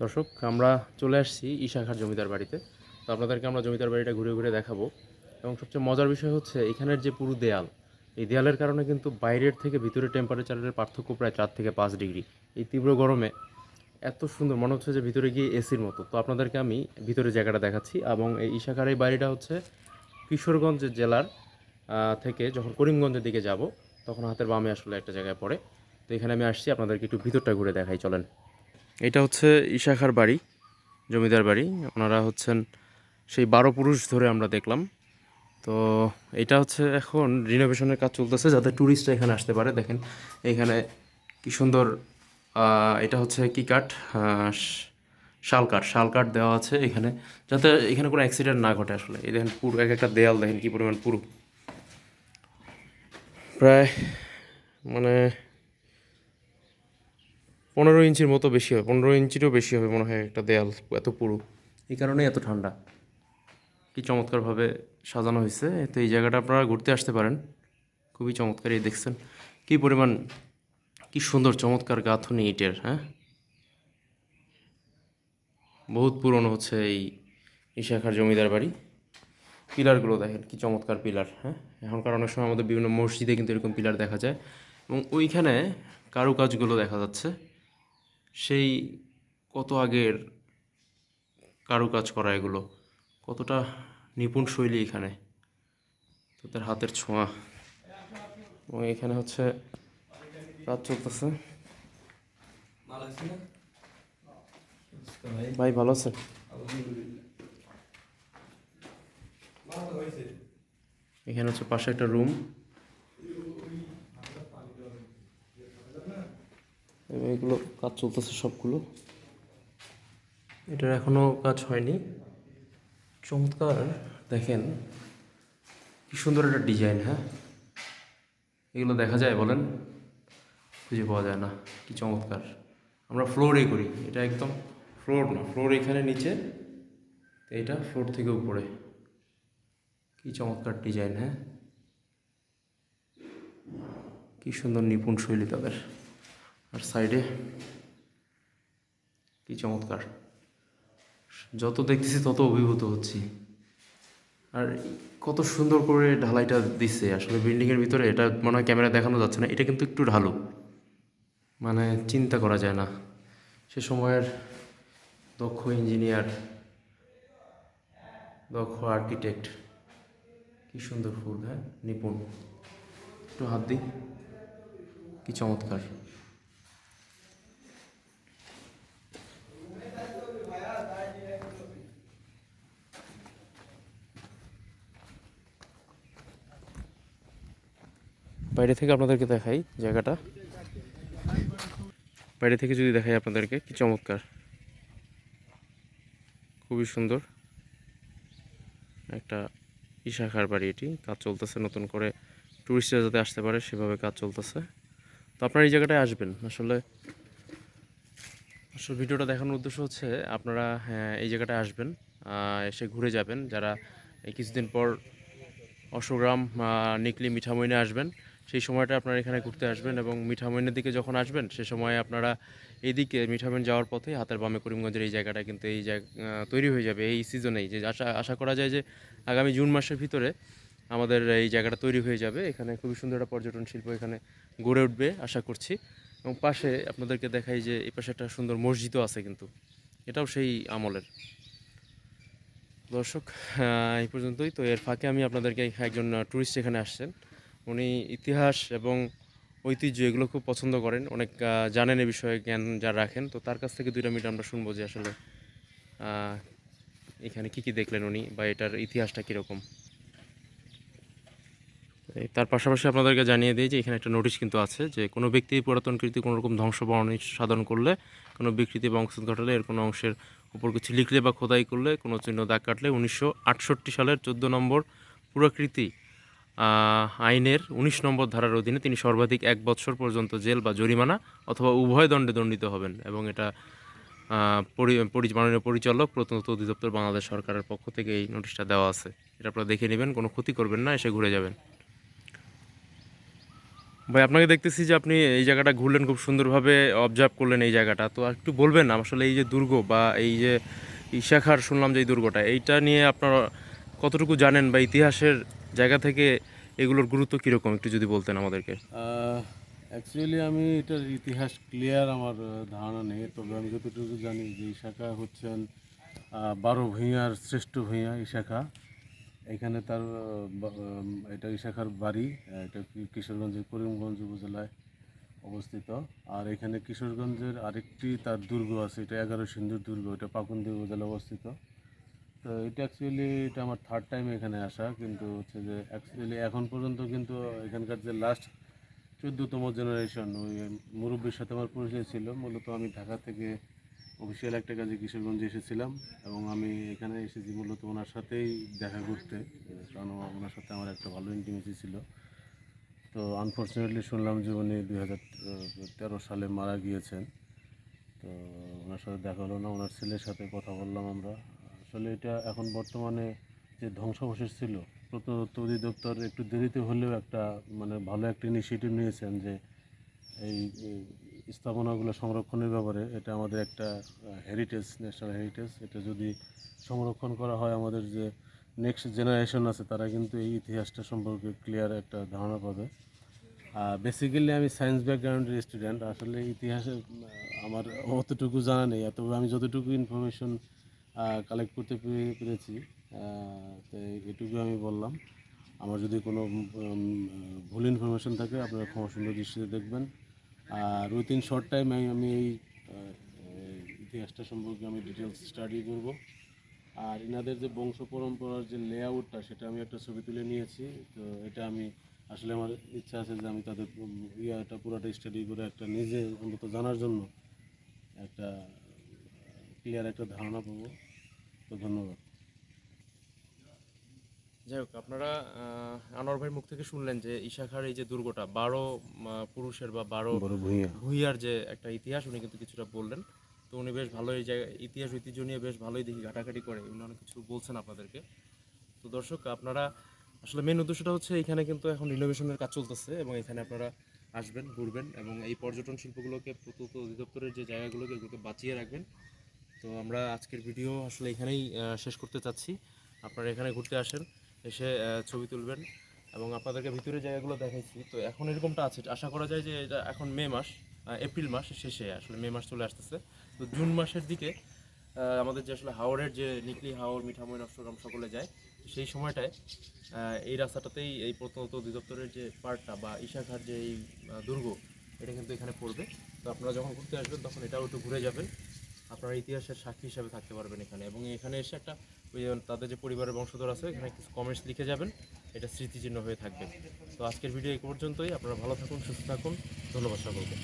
দর্শক, আমরা চলে আসছি ঈশাখার জমিদার বাড়িতে। তো আপনাদেরকে আমরা জমিদার বাড়িটা ঘুরে ঘুরে দেখাবো। এবং সবচেয়ে মজার বিষয় হচ্ছে, এখানের যে পুরো দেয়াল, এই দেয়ালের কারণে কিন্তু বাইরের থেকে ভিতরে টেম্পারেচারের পার্থক্য প্রায় চার থেকে পাঁচ ডিগ্রি। এই তীব্র গরমে এত সুন্দর, মনে হচ্ছে যে ভিতরে গিয়ে এসির মতো। তো আপনাদেরকে আমি ভিতরে জায়গাটা দেখাচ্ছি এবং এই ঈশাখার এই বাড়িটা হচ্ছে কিশোরগঞ্জ জেলার থেকে যখন করিমগঞ্জের দিকে যাব, তখন হাতের বামে আসলে একটা জায়গায় পড়ে। তো এখানে আমি আসছি, আপনাদেরকে একটু ভিতরটা ঘুরে দেখাই, চলেন। এটা হচ্ছে ইশাখার বাড়ি, জমিদার বাড়ি। ওনারা হচ্ছেন সেই বারো পুরুষ ধরে আমরা দেখলাম। তো এটা হচ্ছে এখন রিনোভেশনের কাজ চলতেছে, যাতে ট্যুরিস্টরা এখানে আসতে পারে। দেখেন এখানে কি সুন্দর এটা হচ্ছে কি কাঠ? শাল কাঠ। শাল কাঠ দেওয়া আছে এখানে, যাতে এখানে কোনো অ্যাক্সিডেন্ট না ঘটে আসলে। এই দেখেন, পুরো এক একটা দেয়াল দেখেন কী পরিমাণ পুরো। প্রায় মানে পনেরো ইঞ্চির মতো বেশি হবে, পনেরো ইঞ্চিরও বেশি হবে মনে হয় একটা দেয়াল এত পুরু। এই কারণেই এত ঠান্ডা। কি চমৎকারভাবে সাজানো হয়েছে। তো এই জায়গাটা আপনারা ঘুরতে আসতে পারেন। খুবই চমৎকার, এই দেখছেন। কি পরিমাণ, কি সুন্দর, চমৎকার গাঁথনি ইটের হ্যাঁ? বহুত পুরনো হচ্ছে এই ইশাখার জমিদার বাড়ি। পিলারগুলো দেখেন, কি চমৎকার পিলার হ্যাঁ? এখনকার অনেক সময় আমাদের বিভিন্ন মসজিদে কিন্তু এরকম পিলার দেখা যায়। এবং ওইখানে কারুকাজগুলো দেখা যাচ্ছে। সেই কত আগের কারুকাজ করা এগুলো? কতটা নিপুণ শৈলী এখানে? তাদের হাতের ছোঁয়া। এবং এখানে হচ্ছে কাজ চলতেছে। ভাই, ভালো আছে এখানে হচ্ছে পাশে একটা রুম। এগুলো কাজ চলতেছে সবগুলো। এটার এখনও কাজ হয়নি। চমৎকার। দেখেন, কি সুন্দর একটা ডিজাইন হ্যাঁ? এগুলো দেখা যায় বলেন? খুঁজে পাওয়া যায় না, কি চমৎকার। আমরা ফ্লোরে করি, এটা একদম ফ্লোর না, ফ্লোর এখানে নিচে, তো এটা ফ্লোর থেকে উপরে। কি চমৎকার ডিজাইন হ্যাঁ? কি সুন্দর নিপুণ শৈলী তাদের। আর সাইডে কি চমৎকার। যত দেখতেছি তত অভিভূত হচ্ছি। আর কত সুন্দর করে ঢালাইটা দিচ্ছে আসলে বিল্ডিংয়ের ভিতরে এটা মনে হয় ক্যামেরা দেখানো যাচ্ছে না, এটা কিন্তু একটু ঢালু। মানে চিন্তা করা যায় না। সে সময়ের দক্ষ ইঞ্জিনিয়ার দক্ষ আর্কিটেক্ট কি সুন্দর ফুল হ্যাঁ? নিপুণ। একটু হাত দিই। কি চমৎকার। বাইরে থেকে আপনাদেরকে দেখাই জায়গাটা। বাইরে থেকে যদি দেখাই আপনাদেরকে কি চমৎকার। খুবই সুন্দর। একটা ইশাখার বাড়ি এটি। কাজ চলতেছে নতুন করে টুরিস্টরা যাতে আসতে পারে সেভাবে কাজ চলতেছে। তো আপনারা এই জায়গাটায় আসবেন। আসলে আসলে ভিডিওটা দেখানোর উদ্দেশ্য হচ্ছে আপনারা হ্যাঁ, এই জায়গাটায় আসবেন এসে ঘুরে যাবেন। যারা কিছুদিন পর অশোগ্রাম নিকলি মিঠামইনে আসবেন সেই সময়টা আপনারা এখানে ঘুরতে আসবেন এবং মিঠামইনের দিকে যখন আসবেন, সে সময় আপনারা এইদিকে মিঠামইন যাওয়ার পথে হাতের বামে করিমগঞ্জের এই জায়গাটা কিন্তু এই জায়গা তৈরি হয়ে যাবে এই সিজনেই যে আশা আশা করা যায় যে আগামী জুন মাসের ভিতরে আমাদের এই জায়গাটা তৈরি হয়ে যাবে। এখানে খুবই সুন্দর একটা পর্যটন শিল্প এখানে গড়ে উঠবে, আশা করছি। এবং পাশে আপনাদেরকে দেখাই যে এই পাশে একটা সুন্দর মসজিদও আছে কিন্তু। এটাও সেই আমলের। দর্শক এই পর্যন্তই। তো এর ফাঁকে আমি আপনাদেরকে একজন ট্যুরিস্ট এখানে আসছেন। উনি ইতিহাস এবং ঐতিহ্য এগুলো খুব পছন্দ করেন। অনেক জানেন এ বিষয়ে, জ্ঞান যা রাখেন। তো তার কাছ থেকে দুইটা মিনিট আমরা শুনব যে আসলে এখানে কি কি দেখলেন উনি বা এটার ইতিহাসটা কীরকম। তার পাশাপাশি আপনাদেরকে জানিয়ে দিই যে এখানে একটা নোটিশ কিন্তু আছে যে কোনো ব্যক্তি পুরাতন কীর্তি কোনো রকম ধ্বংস বা অনিষ্ট সাধন করলে, কোনো বিকৃতি বা অংশ ঘটালে এর কোনো অংশের উপর কিছু লিখলে বা খোদাই করলে, কোনো চিহ্ন দাগ কাটলে উনিশশো আটষট্টি সালের চোদ্দ নম্বর পুরাকৃতি আইনের উনিশ নম্বর ধারার অধীনে তিনি সর্বাধিক এক বছর পর্যন্ত জেল বা জরিমানা অথবা উভয় দণ্ডে দণ্ডিত হবেন এবং এটা পরি- মাননীয় পরিচালক প্রত্নতত্ত্ব অধিদপ্তর, বাংলাদেশ সরকারের পক্ষ থেকে এই নোটিশটা দেওয়া আছে। এটা আপনারা দেখে নেবেন, কোনো ক্ষতি করবেন না, এসে ঘুরে যাবেন। ভাই, আপনাকে দেখতেছি যে আপনি এই জায়গাটা ঘুরলেন, খুব সুন্দরভাবে অবজার্ভ করলেন এই জায়গাটা। তো একটু বলবেন, আসলে এই যে দুর্গ বা এই যে ইশাখার শুনলাম যে এই দুর্গটা, এইটা নিয়ে আপনারা কতটুকু জানেন বা ইতিহাসের জায়গা থেকে এগুলোর গুরুত্ব কীরকম, একটু যদি বলতেন আমাদেরকে? অ্যাকচুয়ালি আমি এটার ইতিহাস ক্লিয়ার আমার ধারণা নেই। তবে আমি যতটুকু জানি যে ইশাখা হচ্ছেন বারো ভূঁইয়ার শ্রেষ্ঠ ভূঁইয়া ইশাখা এখানে তার এটা ইশাখার বাড়ি এটা কিশোরগঞ্জের করিমগঞ্জ উপজেলায় অবস্থিত। আর এখানে কিশোরগঞ্জের আরেকটি তার দুর্গ আছে, এটা এগারো সিন্ধুর দুর্গ, এটা পাকুন্দি উপজেলায় অবস্থিত। তো এটা অ্যাকচুয়ালি এটা আমার থার্ড টাইম এখানে আসা, কিন্তু হচ্ছে যে অ্যাকচুয়ালি এখন পর্যন্ত কিন্তু এখানকার যে লাস্ট চোদ্দোতম জেনারেশন ওই মুরব্বীর সাথে আমার পরিচয় ছিল। মূলত আমি ঢাকা থেকে অফিসিয়াল একটা কাজে কিশোরগঞ্জে এসেছিলাম এবং আমি এখানে এসেছি মূলত ওনার সাথেই দেখা করতে। কারণ ওনার সাথে আমার একটা ভালো ইন্টিমেসি ছিল। তো আনফর্চুনেটলি শুনলাম যে উনি দুই হাজার তেরো সালে মারা গিয়েছেন। তো ওনার সাথে দেখা হলো না, ওনার ছেলের সাথে কথা বললাম আমরা। আসলে এটা এখন বর্তমানে যে ধ্বংসাবশেষ ছিল, প্রত্নতত্ত্ব অধিদপ্তর একটু দেরিতে হলেও একটা মানে ভালো একটা ইনিশিয়েটিভ নিয়েছেন যে এই এই স্থাপনাগুলো সংরক্ষণের ব্যাপারে এটা আমাদের একটা হেরিটেজ ন্যাশনাল হেরিটেজ এটা যদি সংরক্ষণ করা হয় আমাদের যে নেক্সট জেনারেশন আছে, তারা কিন্তু এই ইতিহাসটা সম্পর্কে ক্লিয়ার একটা ধারণা পাবে। আর বেসিক্যালি আমি সায়েন্স ব্যাকগ্রাউন্ডের স্টুডেন্ট আসলে ইতিহাসে আমার অতটুকু জানা নেই তবে আমি যতটুকু ইনফরমেশন কালেক্ট করতে পেরে- পেরেছি। তো এটুকু আমি বললাম। আমার যদি কোনো ভুল ইনফরমেশন থাকে, আপনারা ক্ষমা সুন্দর দৃষ্টিতে দেখবেন। আর উইথিন শর্ট টাইম আমি এই ইতিহাসটা সম্পর্কে আমি ডিটেলস স্টাডি করব। আর এনাদের যে বংশ পরম্পরার যে লেআউটটা সেটা আমি একটা ছবি তুলে নিয়েছি। তো এটা আমি, আসলে আমার ইচ্ছা আছে যে আমি তাদের ইয়াটা পুরোটা স্টাডি করে একটা নিজে অন্তত জানার জন্য একটা ক্লিয়ার একটা ধারণা পাবো। তো ধন্যবাদ। যাই হোক আপনারা আনোয়ার ভাইয়ের মুখ থেকে শুনলেন যে ইশাখার এই যে দুর্গটা বারো পুরুষের বা বারো ভুইয়ার যে একটা ইতিহাস উনি কিন্তু কিছুটা বললেন। তো উনি বেশ ভালোই জায়গা ইতিহাস ঐতিহ্য নিয়ে বেশ ভালোই দেখি ঘাটাঘাটি করে উনি অনেক কিছু বলছেন আপনাদেরকে। তো দর্শক আপনারা আসলে মেন উদ্দেশ্যটা হচ্ছে এখানে কিন্তু এখন রিনোভেশনের কাজ চলতেছে এবং এখানে আপনারা আসবেন ঘুরবেন এবং এই পর্যটন শিল্পগুলোকে প্রত্যন্ত অধিদপ্তরের যে জায়গাগুলোকে এগুলোকে বাঁচিয়ে রাখবেন। তো আমরা আজকের ভিডিও আসলে এখানেই শেষ করতে চাচ্ছি। আপনারা এখানে ঘুরতে আসেন, এসে ছবি তুলবেন এবং আপনাদেরকে ভিতরে জায়গাগুলো দেখাইছি। তো এখন এরকমটা আছে, আশা করা যায় যে এটা এখন মে মাস এপ্রিল মাস শেষে আসলে মে মাস চলে আসতেছে। তো জুন মাসের দিকে আমাদের যে আসলে হাওড়ের যে নিকলি হাওড় মিঠাময়, নষ্টগ্রাম সকলে যায়, সেই সময়টায় এই রাস্তাটাতেই এই প্রত্যন্ত অধিদপ্তরের যে পার্কটা বা ঈশাঘাট যে এই দুর্গ, এটা কিন্তু এখানে পড়বে। তো আপনারা যখন ঘুরতে আসবেন, তখন এটাও একটু ঘুরে যাবেন। আপনারা ইতিহাসের সাক্ষী হিসাবে থাকতে পারবেন এখানে। এবং এখানে এসে একটা, ওই তাদের যে পরিবারের বংশধর আছে, এখানে কিছু কমেন্টস লিখে যাবেন। এটা স্মৃতিচিহ্ন হয়ে থাকবে। তো আজকের ভিডিও এই পর্যন্তই। আপনারা ভালো থাকুন, সুস্থ থাকুন। ধন্যবাদ সকলকে।